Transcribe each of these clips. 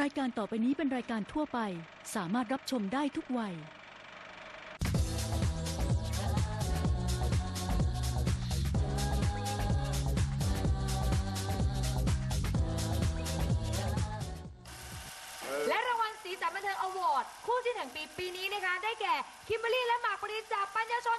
รายการต่อไปนี้เป็นรายการทั่วไป สามารถรับชมได้ทุกวัย และรางวัลสีสันบันเทิงอวอร์ดคู่จิ้นแห่งปีปีนี้นะคะ ได้แก่ คิมเบอรรี่และหมากปรินจากปัญญาชน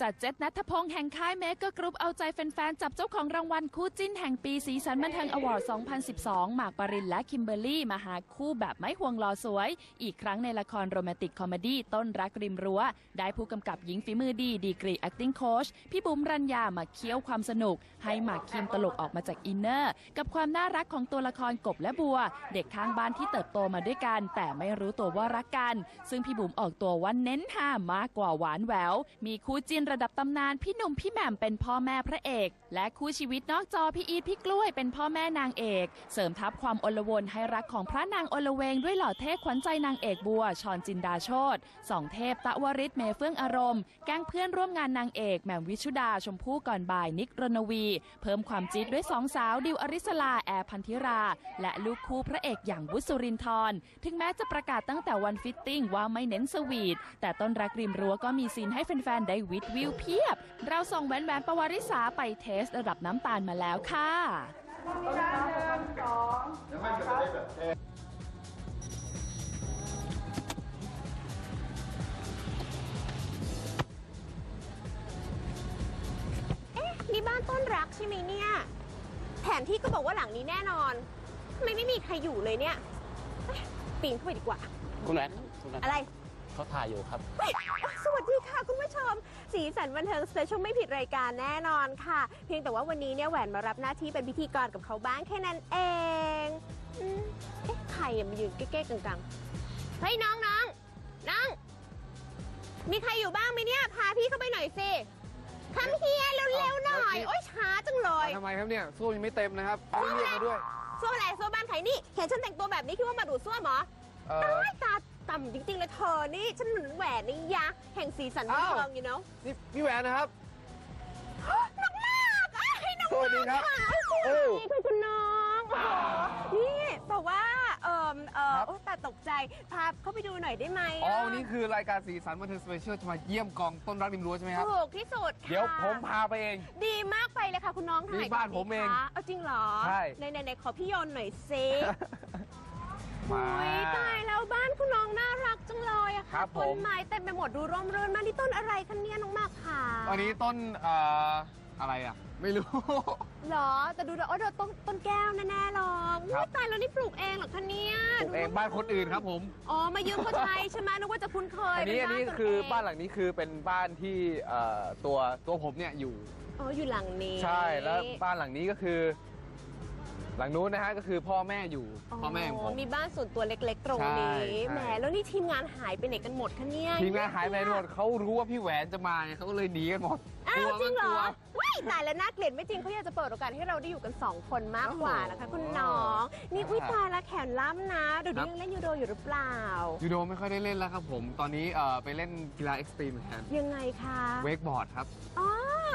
จัดเจ็ตนัทพงษ์แห่งค่ายเมก e กรุ๊ปเอาใจแฟนๆ จับเจ้าของรางวัลคู่จิ้นแห่งปีสีสันบันเทิงอวอร์ด 2012 หมากปรินและคิมเบอร์รี่มาหาคู่แบบไม่ห่วงหล่อสวย อีกครั้งในละครโรแมนติกคอมเมดี้ต้นรักริมรั้ว ได้ผู้กำกับหญิงฝีมือดีดีกรี acting coach พี่บุ๋มรัญญามาเคี่ยวความสนุก ให้หมากคิมตลกออกมาจากอินเนอร์กับความน่ารักของตัวละครกบและบัว เด็กข้างบ้านที่เติบโตมาด้วยกัน แต่ไม่รู้ตัวว่ารักกัน ซึ่งพี่บุ๋มออกตัวว่าเน้นหามากกว่าหวานแหววมีคู่จิ้นระดับตำนานพี่หนุ่มพี่แหม่มเป็นพ่อแม่พระเอก และคู่ชีวิตนอกจอพี่อีทพี่กล้วยเป็นพ่อแม่นางเอก เสริมทับความอลวนให้รักของพระนางอลเวงด้วยหล่อเท่ขวัญใจนางเอกบัวชอนจินดาโชตสองเทพตะวริศเมเฟื่องอารมณ์ แก๊งเพื่อนร่วมงานนางเอกแหม่มวิชุดาชมพู่ก่อนบ่ายนิกรณวี เพิ่มความจี๊ดด้วยสองสาวดิวอริสลาแอร์พันธิรา และลูกคู่พระเอกอย่างวุฒิสุรินทร์ถึงแม้จะประกาศตั้งแต่วันฟิตติ้งว่าไม่เน้นสวีทแต่ต้นรักริมรั้วก็มีซีนให้แฟนๆได้วิดวิวเพียบ เราส่งแหวนแหวนปวาริสาไปเทสระดับน้ำตาลมาแล้วค่ะนี่บ้านต้นรักใช่ไหมเนี่ย แผนที่ก็บอกว่าหลังนี้แน่นอนทำไมไม่มีใครอยู่เลยเนี่ยเอ้ยปีนเข้าไปดีกว่า คุณแหวนครับคุณแหวน อะไร เขาถ่ายอยู่ครับเฮ้ยสวัสดีค่ะ คุณผู้ชม สีสันบันเทิงสเปเชียลไม่ผิดรายการแน่นอนค่ะ เพียงแต่ว่าวันนี้เนี่ยแหวนมารับหน้าที่เป็นพิธีกรกับเขาบ้างแค่นั้นเองอืมเอ๊ะใครอะมายืนเก๊ๆกังๆเฮ้ยน้องน้องน้อง มีใครอยู่บ้างไหมเนี่ย พาพี่เข้าไปหน่อยสิคำเฮียเร็วๆหน่อย โอ๊ยช้าจังเลย ทำไมครับเนี่ยส้วมยังไม่เต็มนะครับไม่เรียกมาด้วยส้วมอะไรส้วมบ้านใครนี่ เห็นฉันแต่งตัวแบบนี้คิดว่ามาดูดส้วมเหรอเอ่อตายตา ต่ำจริงๆเลยเธอนี่ฉันเหมือนแหวนนี่ยะแห่งสีสันบันเทิงอยู่เนาะนี่พี่แหวนนะครับน้องมากเอ้ยน้องสวัสดีครับมากสโอ้วัสดีค่ะคุณน้องนี่แต่ว่าเอ่อเอ่อครับ โอ้แต่ตกใจพาเข้าไปดูหน่อยได้ไหมอ๋อวันนี้คือรายการสีสันบันเทิงสเปเชียลจะมาเยี่ยมกองต้นรักริมรั้วใช่ไหมครับ ถูกที่สุดค่ะ เดี๋ยวผมพาไปเอง ดีมากไปเลยค่ะคุณน้องถ่ายนี่บ้านก่ผมเองสิคะเอาจริงเหรอใช่ ไหนๆๆขอพี่โยนหน่อยซิ มาโอ้ยตายแล้วบ้านคุณน้องน่ารักจังเลยอะครัค่ะบผม ต้นไม้เต็มไปหมดดูร่มรื่นมากนี่ต้นอะไรคะเนี่ยน้องมากค่ะวันนี้ต้นเอ่ออะไรอะ ไม่รู้ เหรอแต่ดูแล้วโอ้เดี๋ยวต้นต้นแก้วแน่ๆหรอกครัอุ๊บ ยตายแล้วนี่ปลูกเองเหรอคะเนี่ยปลูกเองบ้านคนอื่นครับผม อ๋อมายืมเขาใช้ใช่ไหมนึกว่าจะคุ้นเคยอันนี้เป็อันนี้ตวคือเงบ้านหลังนี้คือเป็นบ้านที่เอ่อตัวตัวผมเนี่ยอยู่ อ๋ออยู่หลังนี้ ใช่แล้วบ้านหลังนี้ก็คือ หลังนู้นนะฮะก็คือพ่อแม่อยู่พ่อแม่ของผม มีบ้านส่วนตัวเล็ก ๆ ตรงใช่นี้ใช่ แหมแล้วนี่ทีมงานหายไปไหนกันหมดคะเนี่ยทีมงานหายไปหมดเขารู้ว่าพี่แหวนจะมาไงเขาก็เลยหนีกันหมดอ้าวจริงเหรกอลัว ว้ายตายแล้วน่าเกลียดไม่จริงเขาอยากจะเปิดโอกาสให้เราได้อยู่กันสองคนมากกว่านะคะคุณน้องนี่อุ้ยตายแล้วแขนล่ำนะเดี๋ยวนี้ยังเล่นยูโดอยู่หรือเปล่า ยูโดไม่ค่อยได้เล่นแล้วครับผม ตอนนี้เอ่อไปเล่นกีฬาเอ็กซ์ตรีมแทนยังไงคะเวกบอร์ดครับ อ๋อ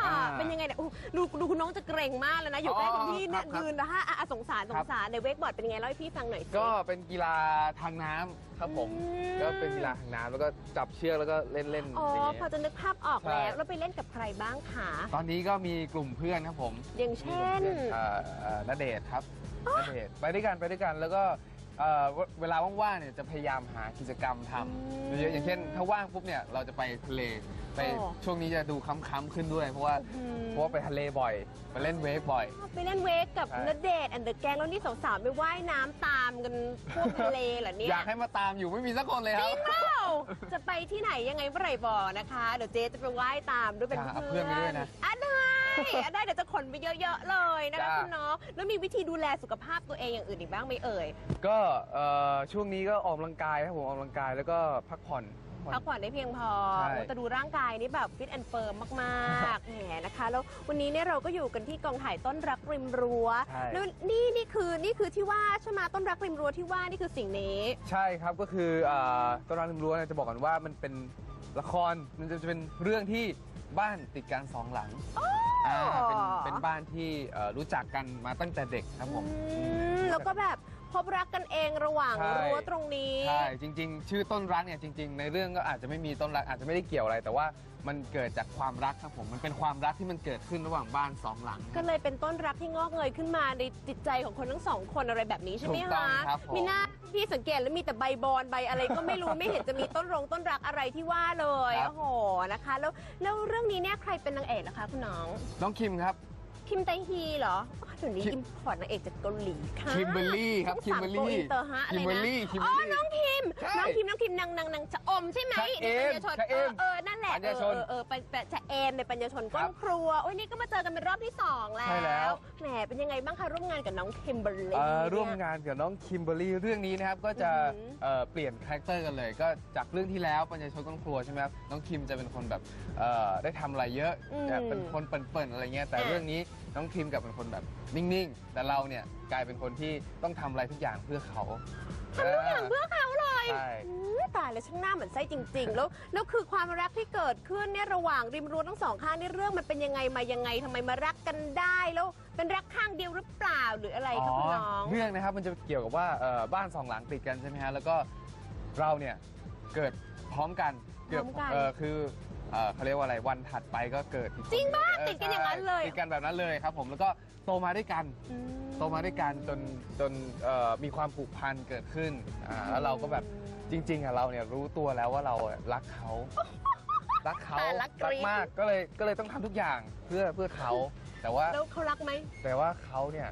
อ่าเป็นยังไงเนี่ยอู้ดูดูคุณน้องจะเกรงมากเลยนะ อยู่ใกล้อ๋อคุณพี่เนี่ยครับ ยืนนะฮะอะอะสงสารสครังบสารในเวกบอร์ดเป็นยังไงเล่าให้พี่ฟังหน่อยสิ ก็เป็นกีฬาทางน้ำครับผม อืม ก็เป็นกีฬาทางน้ำแล้วก็จับเชือกแล้วก็เล่นเล่นอ๋ออย่างพอเงี้ย จะนึกภาพออกใช่ แล้ว แล้วไปเล่นกับใครบ้างคะตอนนี้ก็มีกลุ่มเพื่อนครับผมอย่างมีเช่นเพื่อนเอ่อเอ่อณเดชน์ครับณเดชน์ไปด้วยกันไปด้วยกันแล้วก็ เอ่อเวเวลาว่างๆเนี่ยจะพยายามหากิจกรรมทอืมำเยอะๆอย่างเช่น ถ้าว่างปุ๊บเนี่ยเราจะไปทะเลไปโอ้ ช่วงนี้จะดูค้ำๆขึ้นด้วย เพราะว่าอืมเพราะว่าไปทะเลบ่อยไปเล่นเวฟบ่อย ไปเล่นเวกกับใช่ นเดชน์แอนเดอะแกงแล้วนี่สาวๆไปว่ายน้ำตามกันทั่วทะเลเหรอเนี่ย อยากให้มาตามอยู่ไม่มีสักคนเลยครับเอ้าจะไปที่ไหนยังไงเมื่อไหร่บอกนะคะ เดี๋ยวเจ๊จะไปว่ายตามด้วยเป็นอ่าเอาเพื่อนเพื่อนไปด้วยนะ อะได้ ได้เดี๋ยวจะขนไปเยอะ ๆ เลยนะคะจ้าคุณน้องแล้วมีวิธีดูแลสุขภาพตัวเองอย่างอื่นอีกบ้างไหมเอ่ย ก็เอ่อช่วงนี้ก็ออกกำลังกายครับผมออกกำลังกายแล้วก็พักผ่อน พักผ่อนได้เพียงพอใช่โอ้แต่ดูร่างกายนี่แบบฟิตแอนด์เฟิร์มมากๆ แหมนะคะ แล้ววันนี้เนี่ยเราก็อยู่กันที่กองถ่ายต้นรักริมรั้วใช่ แล้วนี่นี่คือนี่คือที่ว่าใช่ไหมต้นรักริมรั้วที่ว่านี่คือสิ่งนี้ ใช่ครับก็คือเอ่อต้นรักริมรั้วเนี่ยจะบอกกันว่ามันเป็นละครมันจะเป็นเรื่องที่บ้านติดกันสองหลัง อ่าเป็นเป็นบ้านที่เอ่อรู้จักกันมาตั้งแต่เด็กครับผม อืมแล้วก็แบบ พบรักกันเองระหว่างใช่ รั้วตรงนี้ ใช่จริง ๆ ชื่อต้นรักเนี่ยจริง ๆ ในเรื่องก็อาจจะไม่มีต้นรักอาจจะไม่ได้เกี่ยวอะไร แต่ว่ามันเกิดจากความรักครับผมมันเป็นความรักที่มันเกิดขึ้นระหว่างบ้านสองหลัง ก็เลยเป็นต้นรักที่งอกเงยขึ้นมาในจิตใจของคนทั้งสองคนอะไรแบบนี้ใช่ไหมถูกต้องคะครับผม มีหน้าพี่สังเกตแล้วมีแต่ใบบอนใบอะไรก็ไม่รู้ ไม่เห็นจะมีต้นรงต้นรักอะไรที่ว่าเลย โอ้โหนะคะ แล้วแล้วเรื่องนี้เนี่ยใครเป็นนางเอกนะคะคุณน้อง น้องคิมครับ คิมไตฮีเหรออ๋อเดี๋ยวนี้คิม อิมพอร์ตนางเอกจากเกาหลีค่ะคิมเบอร์รี่ครับ ช่องคิมสามเบอร์โกรี่อินเตอร์ฮะอะไรคิมเบอนะร์รี่คิมเบอ๋ออร์รี่น้องคิม ใช่น้องคิมน้องคิมนางนางนางชะอมใช่ไหมชะเอมในปัญญาชนชะเอมเออนั่นแหละปัญญาชนเออเออเออปัญปัญชะเอมในปัญญาชนก้ครันบครัวโอ้ยนี่ก็มาเจอกันเป็นรอบที่สองแล้ใช่แล้วแหมเป็นยังไงบ้างคะร่วมงานกับน้องคิมเบอร์รี่เอ่อเนี่ยร่วมงานกับน้องคิมเบอร์รี่เรื่องนี้นะครับก็จะอือหือเอ่อเปลี่ยนคาแรคเตอร์กันเลย ก็จากเรื่องที่แล้วปัญญาชนก้นครัวใช่ไหมครับน้องคิมจะเป็นคนแบบเอ่อได้ทำอะไรเยอะอืมจะเป็นคนเปิ่นๆอะไรเงี้ยแต่อะเรื่องนี้ น้องคิมกลับเป็นคนแบบนิ่งๆ แต่เราเนี่ยกลายเป็นคนที่ต้องทำอะไรทุกอย่างเพื่อเขาทำทุกอย่างเพื่อเขาเลยใช่อืมตายแล้วช่างหน้าเหมือนไส้จริง ๆ แล้วแล้วคือความรักที่เกิดขึ้นเนี่ยระหว่างริมรั้วทั้งสองข้างนี่เรื่องมันเป็นยังไงมายังไงทำไมมารักกันได้แล้วเป็นรักข้างเดียวหรือเปล่าหรืออะไรคะคุณน้อง เรื่องนะครับมันจะเกี่ยวกับว่าเอ่อบ้านสองหลังติดกันใช่ไหมฮะแล้วก็เราเนี่ยเกิดพร้อมกันเกิดพร้อมกัน เออคือ เอ่อเขาเรียกว่าอะไรวันถัดไปก็เกิดอีกคนจริงปะเติดกันอย่างนั้นเลย ใช่ติดกันแบบนั้นเลยครับ ผมแล้วก็โตมาด้วยกัน อืม โตมาด้วยกันจนจนเอ่อมีความผูกพันเกิดขึ้นอ่าแล้วเราก็แบบจริงๆอะเราเนี่ยรู้ตัวแล้วว่าเราอะรักเขา รักเขาอ่ารักกรี๊ด มากก็เลยก็เลยต้องทำทุกอย่างเพื่อเพื่อเขา แต่ว่าแล้วเขารักไหมแต่ว่าเขาเนี่ย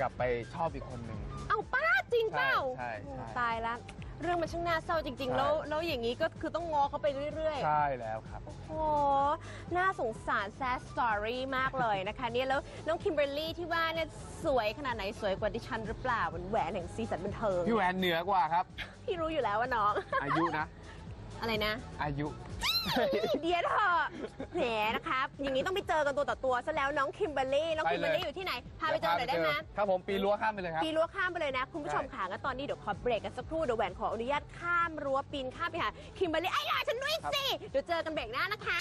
กลับไปชอบอีกคนหนึ่ง เอ้าป้าจริงเปล่าใช่ใช่ใช่ โอ้ตายละ เรื่องมันช่างน่าเศร้าจริงใช่ๆแล้วแล้วอย่างนี้ก็คือต้องงอเขาไปเรื่อย ๆ ใช่แล้วครับ โอ้โห น่าสงสารแซสตอรี่มากเลยนะคะเนี่ยแล้วน้องคิมเบอร์รี่ที่ว่าเนี่ยสวยขนาดไหนสวยกว่าดิฉันหรือเปล่าเป็นแหวนแห่งซีสันบันเทิงพี่แหวนเหนือกว่าครับ พี่รู้อยู่แล้วว่าน้อง อายุนะ อะไรนะ อายุ เดียวเถอะแหมนะครับ อย่างนี้ต้องไปเจอกันตัวต่อตัวซะแล้วน้องคิมเบอร์รี่ น้องไปคิมเลเบอยร์รี่อยู่ที่ไหน พาไปเจอหน่อยได้ไหมครับผมปีนรั้วข้ามไปเลยครับ ปีนรั้วข้ามไปเลยนะ คุณผู้ชมใช่ค่ะงั้นตอนนี้เดี๋ยวขอเบรกกันสักครู่ เดี๋ยวแหวนขออนุญาตข้ามรั้วปีนข้ามไปหาคิมเบอร์รี่ไอ้ยรอฉันด้วยสิ เดี๋ยวเจอกันเบรกหน้านะคะ